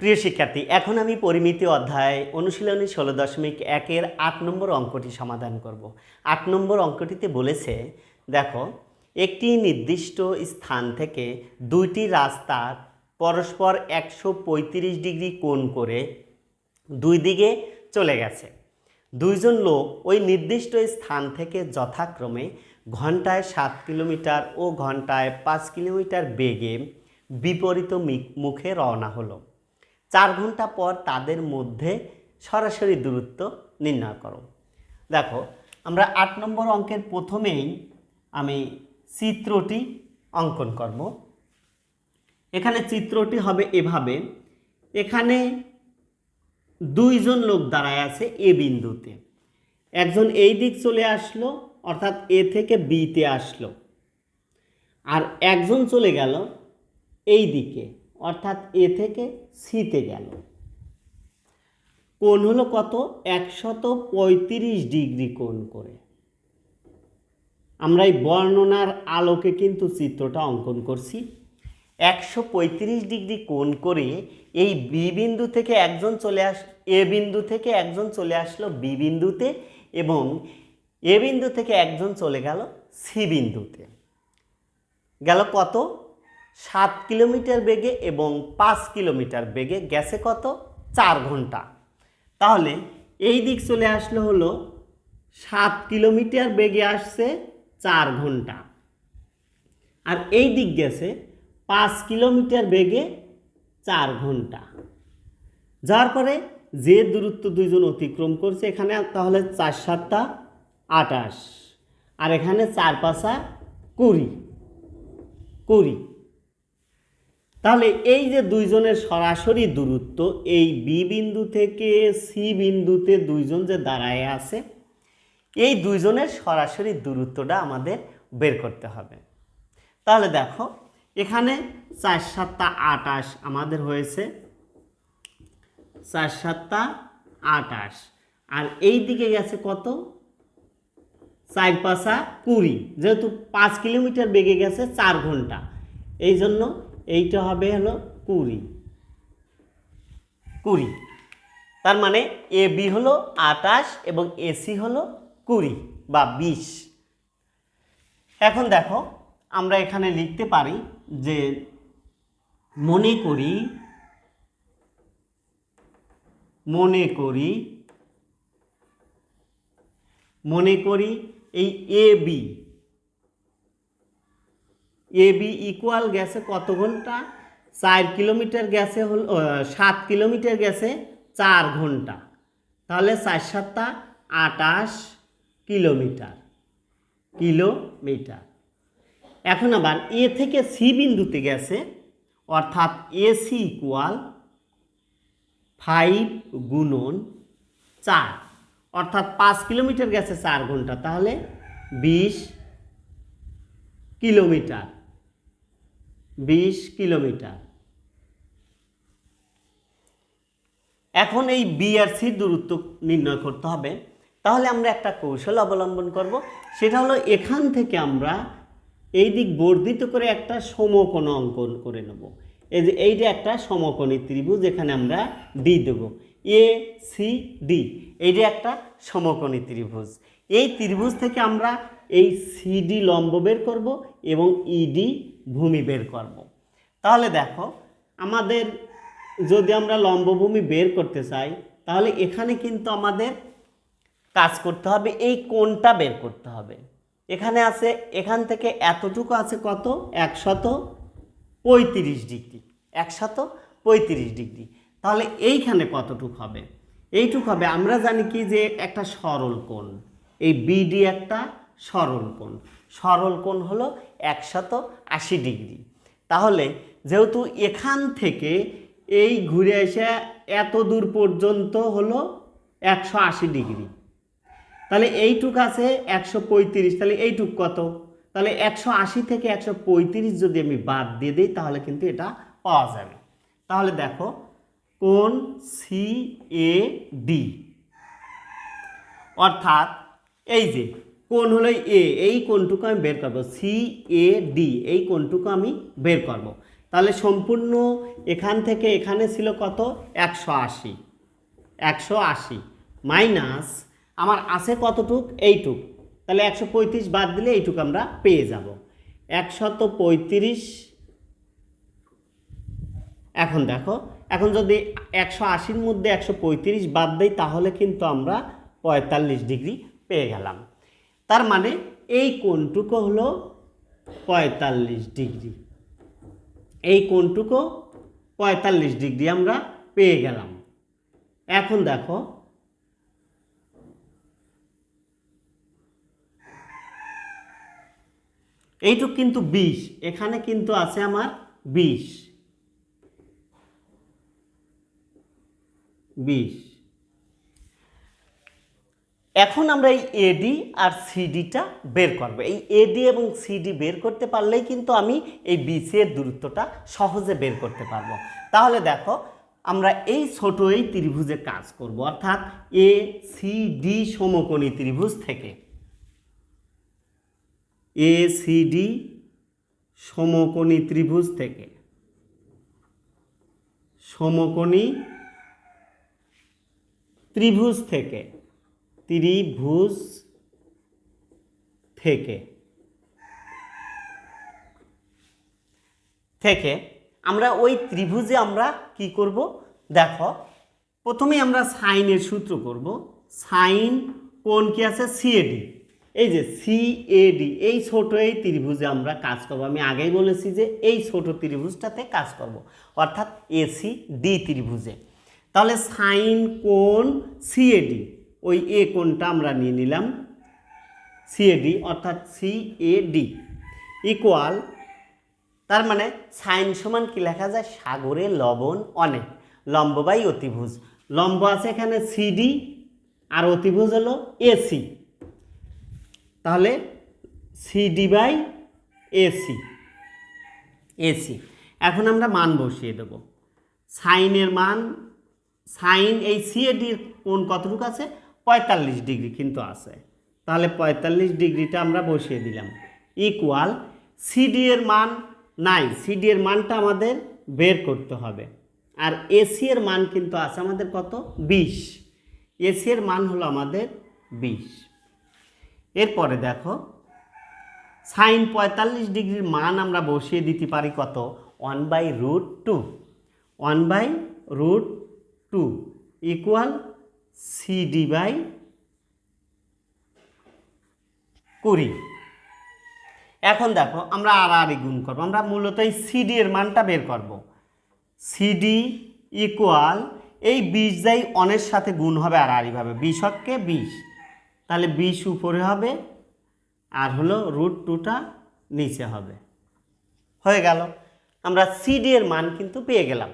প্রিয় শিক্ষার্থী, এখন আমি পরিমিতি অধ্যায় অনুশীলনী ষোলো দশমিক একের আট নম্বর অঙ্কটি সমাধান করব। আট নম্বর অঙ্কটিতে বলেছে, দেখো, একটি নির্দিষ্ট স্থান থেকে দুইটি রাস্তা পরস্পর একশো পঁয়ত্রিশ ডিগ্রি কোণ করে দুই দিকে চলে গেছে। দুইজন লোক ওই নির্দিষ্ট স্থান থেকে যথাক্রমে ঘন্টায় সাত কিলোমিটার ও ঘন্টায় পাঁচ কিলোমিটার বেগে বিপরীত মুখে রওনা হলো। চার ঘণ্টা পর তাদের মধ্যে সরাসরি দূরত্ব নির্ণয় করো। দেখো, আমরা আট নম্বর অঙ্কের প্রথমেই আমি চিত্রটি অঙ্কন করব। এখানে চিত্রটি হবে এভাবে। এখানে দুইজন লোক দাঁড়ায় আছে এ বিন্দুতে। একজন এই দিক চলে আসলো, অর্থাৎ এ থেকে বিতে আসলো। আর একজন চলে গেল এই দিকে। অর্থাৎ এ থেকে সিতে গেল। কোণ হলো কত? একশত পঁয়ত্রিশ ডিগ্রি কোণ করে। আমরা এই বর্ণনার আলোকে কিন্তু চিত্রটা অঙ্কন করছি। একশো পঁয়ত্রিশ ডিগ্রি কোণ করে এই বি বিন্দু থেকে একজন চলে আস, এ বিন্দু থেকে একজন চলে আসলো বি বিন্দুতে এবং এ বিন্দু থেকে একজন চলে গেল সি বিন্দুতে। গেল কত? সাত কিলোমিটার বেগে এবং পাঁচ কিলোমিটার বেগে গেছে কত? চার ঘণ্টা। তাহলে এই দিক চলে আসলো হলো সাত কিলোমিটার বেগে আসছে চার ঘণ্টা। আর এই দিক গেছে পাঁচ কিলোমিটার বেগে চার ঘণ্টা। যার পরে যে দূরত্ব দুইজন অতিক্রম করছে এখানে, তাহলে চার সাতটা আটাশ। আর এখানে চার পাঁচা কুড়ি। কুড়ি। তাহলে এই যে দুইজনের সরাসরি দূরত্ব, এই বি বিন্দু থেকে সি বিন্দুতে দুইজন যে দাঁড়ায় আছে, এই দুইজনের সরাসরি দূরত্বটা আমাদের বের করতে হবে। তাহলে দেখো, এখানে চার সাতটা আটাশ আমাদের হয়েছে। চার সাতটা আটাশ। আর এই দিকে গেছে কত? চার পাঁচা কুড়ি। যেহেতু পাঁচ কিলোমিটার বেগে গেছে চার ঘণ্টা। এই জন্য এইটা হবে হলো কুড়ি। কুড়ি। তার মানে এ বি হলো আটাশ এবং এসি হলো কুড়ি বা বিশ। এখন দেখো, আমরা এখানে লিখতে পারি যে মনে করি মনে করি মনে করি এই A B A B equal গেছে কত ঘণ্টা? চার কিলোমিটার গেছে হল সাত কিলোমিটার গেছে চার ঘণ্টা। তাহলে চার সাতটা আটাশ কিলোমিটার কিলোমিটার। এখন আবার এ থেকে সি বিন্দুতে গেছে, অর্থাৎ এসি ইকুয়াল ফাইভ গুণন চার। অর্থাৎ পাঁচ কিলোমিটার গেছে চার ঘণ্টা, তাহলে বিশ কিলোমিটার। বিশ কিলোমিটার। এখন এই বি আর সির দূরত্ব নির্ণয় করতে হবে। তাহলে আমরা একটা কৌশল অবলম্বন করব। সেটা হলো এখান থেকে আমরা এই দিক বর্ধিত করে একটা সমকোণ অঙ্কন করে নেব। এই যে এইটা একটা সমকোণী ত্রিভুজ, এখানে আমরা ডি দেব। এ সি ডি এইটা একটা সমকোণী ত্রিভুজ। এই ত্রিভুজ থেকে আমরা এই সিডি লম্ব বের করব এবং ইডি ভূমি বের করব। তাহলে দেখো, আমাদের যদি আমরা লম্বভূমি বের করতে চাই, তাহলে এখানে কিন্তু আমাদের কাজ করতে হবে, এই কোণটা বের করতে হবে। এখানে আছে, এখান থেকে এতটুকু আছে কত? একশত পঁয়ত্রিশ ডিগ্রি। একশত পঁয়ত্রিশ ডিগ্রি। তাহলে এইখানে কতটুক হবে? এইটুক হবে। আমরা জানি কি যে একটা সরল কোণ। এই বিডি একটা সরল কোণ। সরল কোণ হলো একশত আশি ডিগ্রি। তাহলে যেহেতু এখান থেকে এই ঘুরে এসে এত দূর পর্যন্ত হলো একশো আশি ডিগ্রি। তাহলে এইটুক আছে একশো পঁয়ত্রিশ। তাহলে এইটুক কত? তাহলে একশো আশি থেকে একশো পঁয়ত্রিশ যদি আমি বাদ দিয়ে দিই, তাহলে কিন্তু এটা পাওয়া যাবে। তাহলে দেখো কোন সি এ ডি অর্থাৎ এই যে কোন হলো এ এই কোনটুকু আমি বের করব। সি এ ডি এই কোনটুকু আমি বের করব। তাহলে সম্পূর্ণ এখান থেকে এখানে ছিল কত? একশো আশি। একশো আশি মাইনাস আমার আছে কতটুক? এইটুক। তাহলে একশো পঁয়ত্রিশ বাদ দিলে এইটুক আমরা পেয়ে যাব। একশত পঁয়ত্রিশ। এখন দেখো এখন যদি একশো আশির মধ্যে একশো পঁয়ত্রিশ বাদ দেই, তাহলে কিন্তু আমরা পঁয়তাল্লিশ ডিগ্রি পেয়ে গেলাম। তার মানে এই কোণটুকু হলো পঁয়তাল্লিশ ডিগ্রি। এই কোণটুকু পঁয়তাল্লিশ ডিগ্রি আমরা পেয়ে গেলাম। এখন দেখো, এইটুক কিন্তু বিশ, এখানে কিন্তু আছে আমার বিশ। বিশ। এখন আমরা এই এডি আর সিডিটা বের করব। এই এডি এবং সিডি বের করতে পারলেই কিন্তু আমি এই বিসি এর দূরত্বটা সহজে বের করতে পারব। তাহলে দেখো, আমরা এই ছোট এই ত্রিভুজে কাজ করব, অর্থাৎ এ সি ডি সমকোণী ত্রিভুজ থেকে। এ সি ডি সমকোণী ত্রিভুজ থেকে। সমকোণী ত্রিভুজ থেকে ত্রিভুজ থেকে থেকে আমরা ওই ত্রিভুজে আমরা কি করব? দেখো প্রথমে আমরা সাইনের সূত্র করব। সাইন কোন কি আছে? সিএডি এই যে সিএডি এই ছোট এই ত্রিভুজে আমরা কাজ করব। আমি আগেই বলেছি যে এই ছোট ত্রিভুজটাতে কাজ করব। অর্থাৎ এসি ডি ত্রিভুজে। তাহলে সাইন কোণ সিএডি, ওই এ কোণটা আমরা নিয়ে নিলাম, সিএডি অর্থাৎ সিএডি ইকুয়াল তার মানে সাইন সমান কি লেখা যায়? সাগরে লবণ অনেক, লম্ব বাই অতিভুজ, লম্ব আছে এখানে সিডি, আর অতিভুজ হলো এসি, তাহলে সিডি বাই এসি এসি, এখন আমরা মান বসিয়ে দেব, সাইনের মান সাইন এই সিএডির কোন কতটুকু আছে? পঁয়তাল্লিশ ডিগ্রি কিন্তু আছে। তাহলে পঁয়তাল্লিশ ডিগ্রিটা আমরা বসিয়ে দিলাম। ইকুয়াল সিডি এর মান নাই। সিডি এর মানটা আমাদের বের করতে হবে। আর এসি এর মান কিন্তু আছে আমাদের কত? বিশ। এসি এর মান হলো আমাদের বিশ। এরপরে দেখো, সাইন পঁয়তাল্লিশ ডিগ্রির মান আমরা বসিয়ে দিতে পারি কত? One by root two. One by root two equal CD by কুড়ি। এখন দেখো, আমরা আর আর গুণ করব। আমরা মূলত এই সিডি এর মানটা বের করব। সিডি ইকুয়াল এই বিশ যাই অনের সাথে গুণ হবে আর আরিভাবে বিশ বিশ। তাহলে বিশ উপরে হবে, আর হলো রুট টুটা নিচে হবে। হয়ে গেল। আমরা সিডি এর মান কিন্তু পেয়ে গেলাম।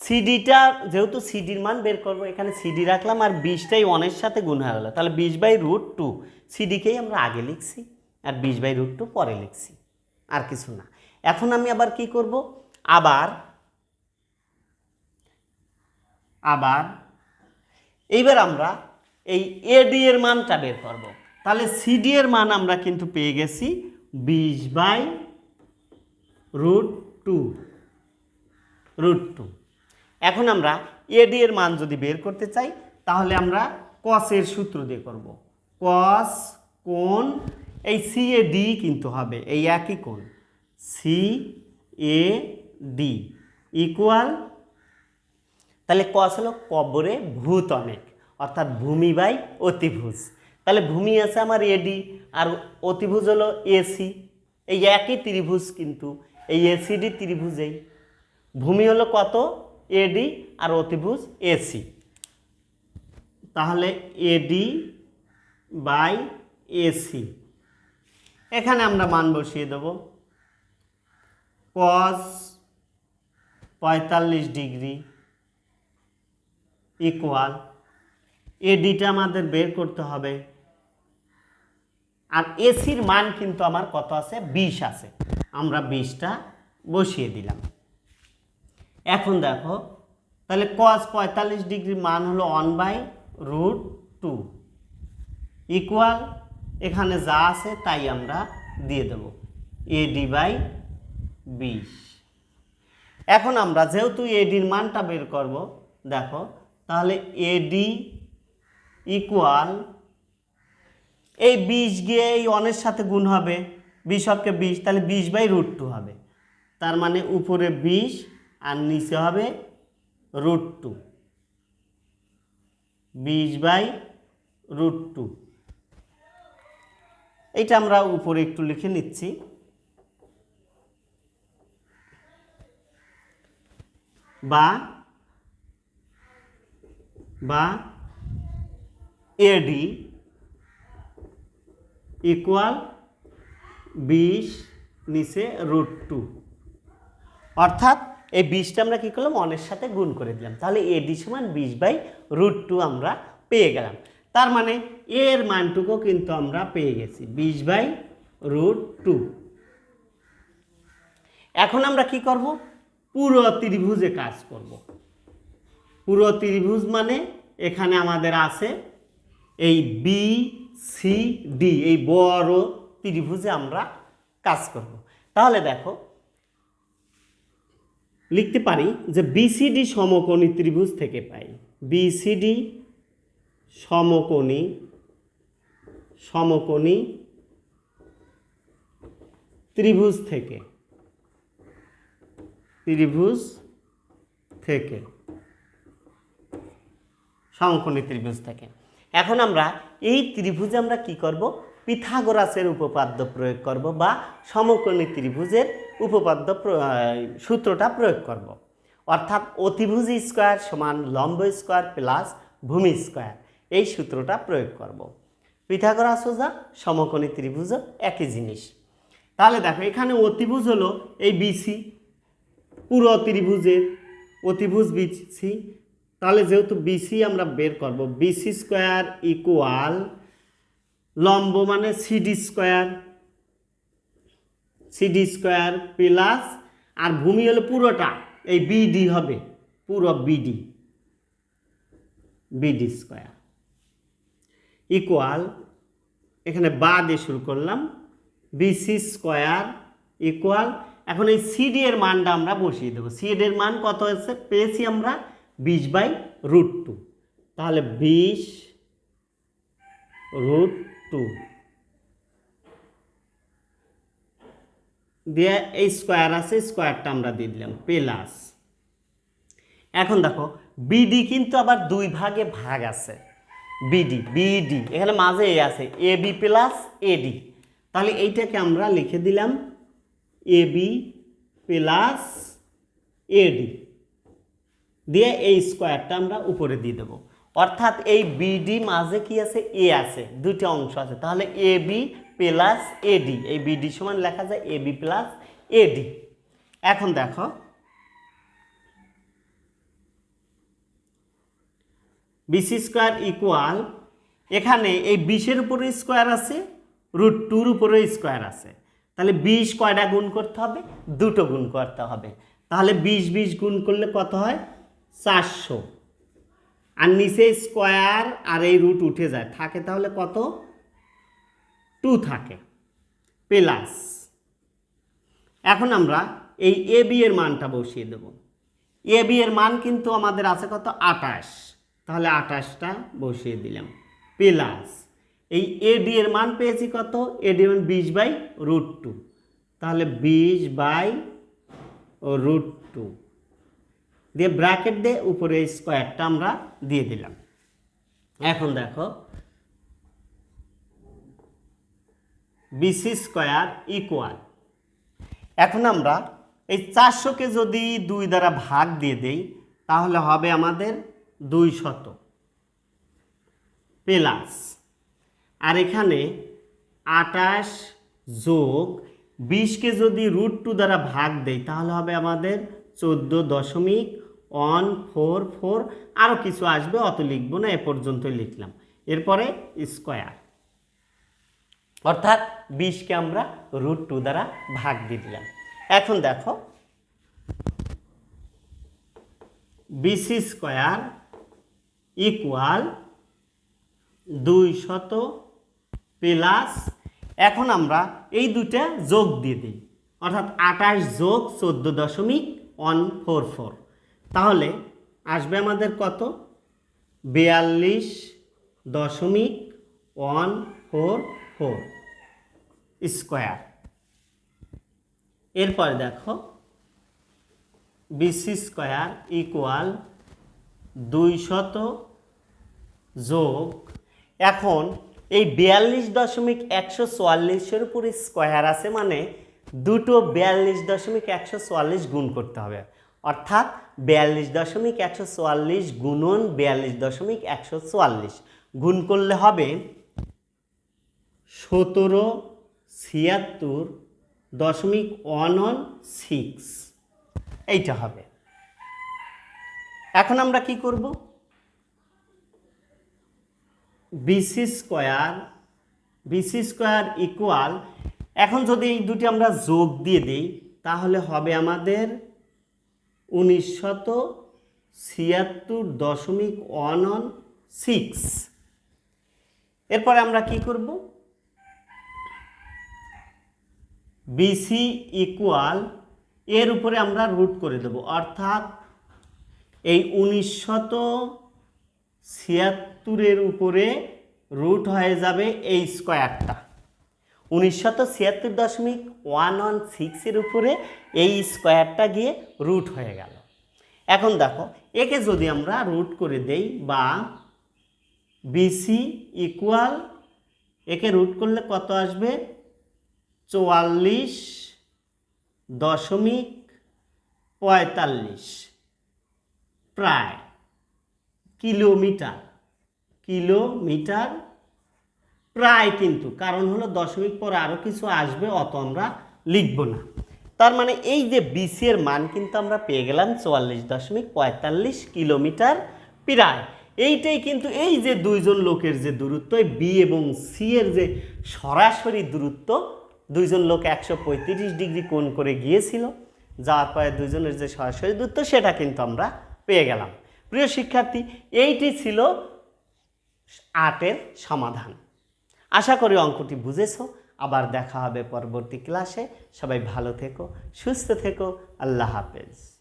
সিডিটা যেহেতু সিডির মান বের করব, এখানে সিডি রাখলাম আর বিশটাই অনের সাথে গুণ হয়ে গেলো। তাহলে বিশ বাই রুট টু সিডিকেই আমরা আগে লিখছি আর বিশ বাই রুট টু পরে লিখছি, আর কিছু না। এখন আমি আবার কি করব? আবার আবার, এইবার আমরা এই এডি এর মানটা বের করব। তাহলে সিডি এর মান আমরা কিন্তু পেয়ে গেছি বিশ by root two root two এখন আমরা এডি এর মান যদি বের করতে চাই, তাহলে আমরা কসের সূত্র দিয়ে করব। কস কোণ, এই সি এ ডি কিন্তু হবে, এই একই কোণ। সি এ ডি ইকুয়াল তাহলে কস হলো কবরে ভূত অনেক, অর্থাৎ ভূমি বাই অতিভুজ। তাহলে ভূমি আছে আমার এডি আর অতিভুজ হলো এসি এই একই ত্রিভুজ কিন্তু, এই এসিডি ত্রিভুজেই। ভূমি হলো কত? এডি আর অতিভুজ এসি তাহলে এডি বাই এসি এখানে আমরা মান বসিয়ে দেব। কস পঁয়তাল্লিশ ডিগ্রি ইকুয়াল এডিটা আমাদের বের করতে হবে। আর এসির মান কিন্তু আমার কত আছে? বিশ আছে। আমরা বিশটা বসিয়ে দিলাম। এখন দেখো, তাহলে কস পঁয়তাল্লিশ ডিগ্রির মান হলো one by root two equal এখানে যা আছে তাই আমরা দিয়ে দেব। এ ডি বাই বিশ। এখন আমরা যেহেতু এডির মানটা বের করব, দেখো, তাহলে এডি ইকুয়াল এই বিশ গিয়ে এই অনের সাথে গুণ হবে। বিশ হককে বিশ, তাহলে বিশ বাই রুট টু হবে। তার মানে উপরে বিশ আর নিচে হবে রুট টু বিশ বাই রুট টু এটা আমরা উপরে একটু লিখে নিচ্ছি। বা বা এডি ইকুয়াল বিশ নিচে রুট টু অর্থাৎ এই বিশটা আমরা কী করলাম? অনের সাথে গুণ করে দিলাম। তাহলে এডি সমান বিশ বাই রুট টু আমরা পেয়ে গেলাম। তার মানে এর মানটুকু কিন্তু আমরা পেয়ে গেছি বিশ বাই রুট টু এখন আমরা কি করব? পুরো ত্রিভুজে কাজ করব। পুরো ত্রিভুজ মানে এখানে আমাদের আছে এই বি সি ডি এই বড় ত্রিভুজে আমরা কাজ করব। তাহলে দেখো লিখতে পারি যে বিসিডি সমকোণী ত্রিভুজ থেকে পাই। বিসিডি সমকোণী সমকোণী ত্রিভুজ থেকে ত্রিভুজ থেকে, সমকোণী ত্রিভুজ থেকে। এখন আমরা এই ত্রিভুজে আমরা কি করব? পিথাগোরাসের উপপাদ্য প্রয়োগ করব বা সমকোণী ত্রিভুজের উপপাদ্য সূত্রটা প্রয়োগ করব। অর্থাৎ অতিভুজ স্কোয়ার সমান লম্ব স্কোয়ার প্লাস ভূমি স্কোয়ার, এই সূত্রটা প্রয়োগ করব। পিথাগোরাস সোজা সমকোণী ত্রিভুজও একই জিনিস। তাহলে দেখো, এখানে অতিভুজ হলো এই বিসি পুরো ত্রিভুজের অতিভুজ বিসি তাহলে যেহেতু বিসি আমরা বের করব বিসি স্কোয়ার ইকুয়াল লম্ব মানে CD square CD square plus আর ভূমি হলো পুরোটা, এই বিডি হবে, পুরো বিডি বিডি স্কোয়ার ইকুয়াল এখানে বা দিয়ে শুরু করলাম বিসি স্কোয়ার ইকুয়াল এখন এই সিডি এর মানটা আমরা বসিয়ে দেবো। সিডি এর মান কত হয়েছে? পেয়েছি আমরা বিশ বাই রুট টু। তাহলে বিশ রুট টু। দিয়ে এই স্কোয়ার আছে, স্কোয়ারটা আমরা দিয়ে দিলাম, প্লাস। এখন দেখো বিডি কিন্তু আবার দুই ভাগে ভাগ আছে। বিডি বিডি এখানে মাঝে এ আছে এ বি প্লাস এডি তাহলে এইটাকে আমরা লিখে দিলাম এ বি প্লাস এডি দিয়ে এই স্কোয়ারটা আমরা উপরে দিয়ে দেবো। অর্থাৎ এই বিডি মাঝে কি আছে? এ আছে, দুইটা অংশ আছে। তাহলে এ বি প্লাস এডি এই বিডি সমান লেখা যায় এ বি প্লাস এডি এখন দেখো বিসি স্কোয়ার ইকুয়াল এখানে এই বিশের উপরে স্কোয়ার আছে রুট টুর উপরে স্কোয়ার আছে। তাহলে বিশ কয়টা গুণ করতে হবে? দুটো গুণ করতে হবে। তাহলে বিশ বিশ গুণ করলে কত হয়? চারশো। আর নিচে স্কোয়ার আর এই রুট উঠে যায়। থাকে তাহলে কত? টু থাকে। প্লাস। এখন আমরা এই এ বি এর মানটা বসিয়ে দেব। এ বি এর মান কিন্তু আমাদের আছে কত? আটাশ তাহলে আটাশটা বসিয়ে দিলাম। প্লাস। এই এডি এর মান পেয়েছি কত? এডি এর মান বিশ বাই রুট টু। তাহলে বিশ বাই রুট টু। দিয়ে ব্র্যাকেট দিয়ে উপরে স্কোয়ারটা আমরা দিয়ে দিলাম। এখন দেখো বিসি স্কোয়ার ইকুয়াল এখন আমরা এই চারশোকে যদি দুই দ্বারা ভাগ দিয়ে দেই, তাহলে হবে আমাদের দুই শত প্লাস। আর এখানে আটাশ যোগ বিশকে যদি রুট টু দ্বারা ভাগ দেই, তাহলে হবে আমাদের চোদ্দ দশমিক ওয়ান, ফোর ফোর আরও কিছু আসবে, অত লিখব না, এ পর্যন্তই লিখলাম। এরপরে স্কোয়ার। অর্থাৎ বিশকে আমরা রুট টু দ্বারা ভাগ দিয়ে দিলাম। এখন দেখো, বিসি স্কোয়ার ইকুয়াল দুই শত প্লাস, এখন আমরা এই দুটা যোগ দিয়ে দিই। অর্থাৎ আঠাশ যোগ চোদ্দ দশমিক ওয়ান ফোর ফোর। তাহলে আসবে আমাদের কত? বিয়াল্লিশ দশমিক ওয়ান ফোর ফোর স্কোয়ার। এরপর দেখো, বিসি স্কোয়ার ইকুয়াল দুইশত যোগ, এখন এই বিয়াল্লিশ দশমিক একশো চুয়াল্লিশের উপরে স্কোয়ার আছে মানে দুটো বিয়াল্লিশ দশমিক একশো চুয়াল্লিশ গুণ করতে হবে। অর্থাৎ বিয়াল্লিশ দশমিক একশো চুয়াল্লিশ গুণন বিয়াল্লিশ দশমিক একশো চুয়াল্লিশ। গুণ করলে হবে সতেরো ছিয়াত্তর দশমিক ওয়ান ওয়ান সিক্স। এইটা হবে। এখন আমরা কি করব? BC square BC square equal, এখন যদি এই দুটি আমরা যোগ দিয়ে দিই, তাহলে হবে আমাদের উনিশশত ছিয়াত্তর দশমিক ওয়ান ওয়ান সিক্স। এরপরে আমরা কি করব? বিসি ইকুয়াল এর উপরে আমরা রুট করে দেব। অর্থাৎ এই উনিশশত ছিয়াত্তরের উপরে রুট হয়ে যাবে এই স্কোয়ারটা উনিশশত ছিয়াত্তর দশমিক ওয়ান ওয়ান সিক্সের উপরে এই স্কোয়ারটা গিয়ে রুট হয়ে গেল। এখন দেখো, একে যদি আমরা রুট করে দেই বা বিসি ইকুয়াল, একে রুট করলে কত আসবে? চুয়াল্লিশ দশমিক পঁয়তাল্লিশ। প্রায় কিলোমিটার কিলোমিটার প্রায় কিন্তু, কারণ হলো দশমিক পরে আরও কিছু আসবে, অত আমরা লিখব না। তার মানে এই যে বিসি এর মান কিন্তু আমরা পেয়ে গেলাম চুয়াল্লিশ দশমিক পঁয়তাল্লিশ কিলোমিটার প্রায়। এইটাই কিন্তু এই যে দুইজন লোকের যে দূরত্ব বি এবং সি এর যে সরাসরি দূরত্ব, দুইজন লোক একশো পঁয়ত্রিশ ডিগ্রি কোণ করে গিয়েছিল, যাওয়ার পরে দুজনের যে সরাসরি দূরত্ব, সেটা কিন্তু আমরা পেয়ে গেলাম। প্রিয় শিক্ষার্থী, এইটি ছিল আটের সমাধান। আশা করি অঙ্কটি বুঝেছ। আবার দেখা হবে পরবর্তী ক্লাসে। সবাই ভালো থেকো, সুস্থ থেকো। আল্লাহ হাফেজ।